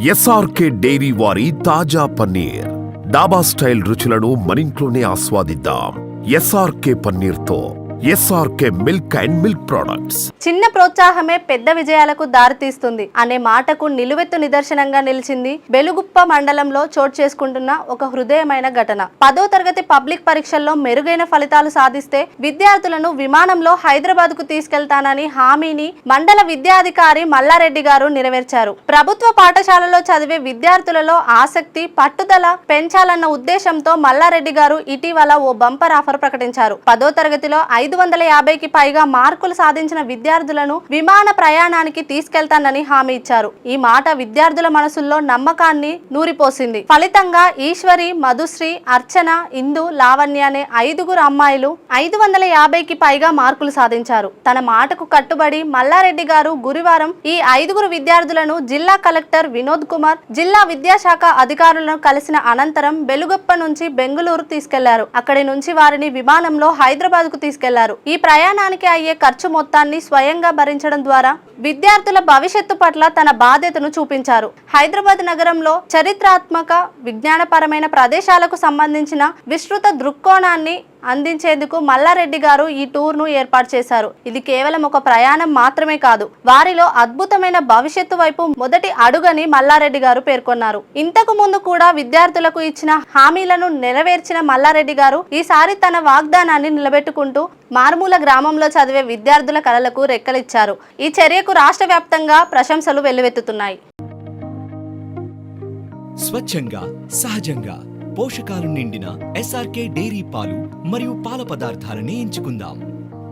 SRK dairy వారి తాజా paneer dhaba style రుచులను మనింట్లోనే ఆస్వాదిద్దాం. SRK పన్నీర్తో SRK milk and milk products చిన్న ప్రోత్సాహమే పెద్ద విజయాలకు దారితీస్తుంది అనే మాటకు నిలువెత్తు నిదర్శనంగా నిలిచింది బెలుగుప్ప మండలంలో చోటు చేసుకుంటున్న ఒక హృదయమైన ఘటన. పదో తరగతి పబ్లిక్ పరీక్షల్లో మెరుగైన ఫలితాలు సాధిస్తే విద్యార్థులను విమానంలో హైదరాబాద్కు తీసుకెళ్తానని హామీని మండల విద్యాధికారి మల్లారెడ్డి గారు నెరవేర్చారు. ప్రభుత్వ పాఠశాలలో చదివే విద్యార్థులలో ఆసక్తి పట్టుదల పెంచాలన్న ఉద్దేశంతో మల్లారెడ్డి గారు ఇటీవల ఓ బంపర్ ఆఫర్ ప్రకటించారు. పదో తరగతిలో ఐదు ఐదు వందల యాభైకి పైగా మార్కులు సాధించిన విద్యార్థులను విమాన ప్రయాణానికి తీసుకెళ్తానని హామీ ఇచ్చారు. ఈ మాట విద్యార్థుల మనసుల్లో నమ్మకాన్ని నూరిపోసింది. ఫలితంగా ఈశ్వరి మధుశ్రీ అర్చన ఇందు లావణ్య అనే ఐదుగురు అమ్మాయిలు ఐదు వందల యాభైకి పైగా మార్కులు సాధించారు. తన మాటకు కట్టుబడి మల్లారెడ్డి గారు గురువారం ఈ ఐదుగురు విద్యార్థులను జిల్లా కలెక్టర్ వినోద్ కుమార్ జిల్లా విద్యాశాఖ అధికారులను కలిసిన అనంతరం బెలుగొప్ప నుంచి బెంగళూరు తీసుకెళ్ళారు. అక్కడి నుంచి వారిని విమానంలో హైదరాబాద్కు తీసుకెళ్ళారు. ఈ ప్రయాణానికి అయ్యే ఖర్చు మొత్తాన్ని స్వయంగా భరించడం ద్వారా విద్యార్థుల భవిష్యత్తు పట్ల తన బాధ్యతను చూపించారు. హైదరాబాద్ నగరంలో చరిత్రాత్మక విజ్ఞానపరమైన ప్రదేశాలకు సంబంధించిన విస్తృత దృక్కోణాన్ని అందించేందుకు మల్లారెడ్డి గారు ఈ టూర్ను ఏర్పాటు చేశారు. ఇది కేవలం ఒక ప్రయాణం మాత్రమే కాదు వారిలో అద్భుతమైన భవిష్యత్తు వైపు మొదటి అడుగని మల్లారెడ్డి గారు పేర్కొన్నారు. ఇంతకు ముందు కూడా విద్యార్థులకు ఇచ్చిన హామీలను నెరవేర్చిన మల్లారెడ్డి గారు ఈసారి తన వాగ్దానాన్ని నిలబెట్టుకుంటూ మారుమూల గ్రామంలో చదివే విద్యార్థుల కళలకు రెక్కలిచ్చారు. ఈ చర్య చర్యకు రాష్ట్ర వ్యాప్తంగా ప్రశంసలు వెల్లువెత్తుతున్నాయి. స్వచ్ఛంగా సహజంగా పోషకాలు నిండిన ఎస్ఆర్కే డైరీ పాలు మరియు పాల పదార్థాలని ఎంచుకుందాం.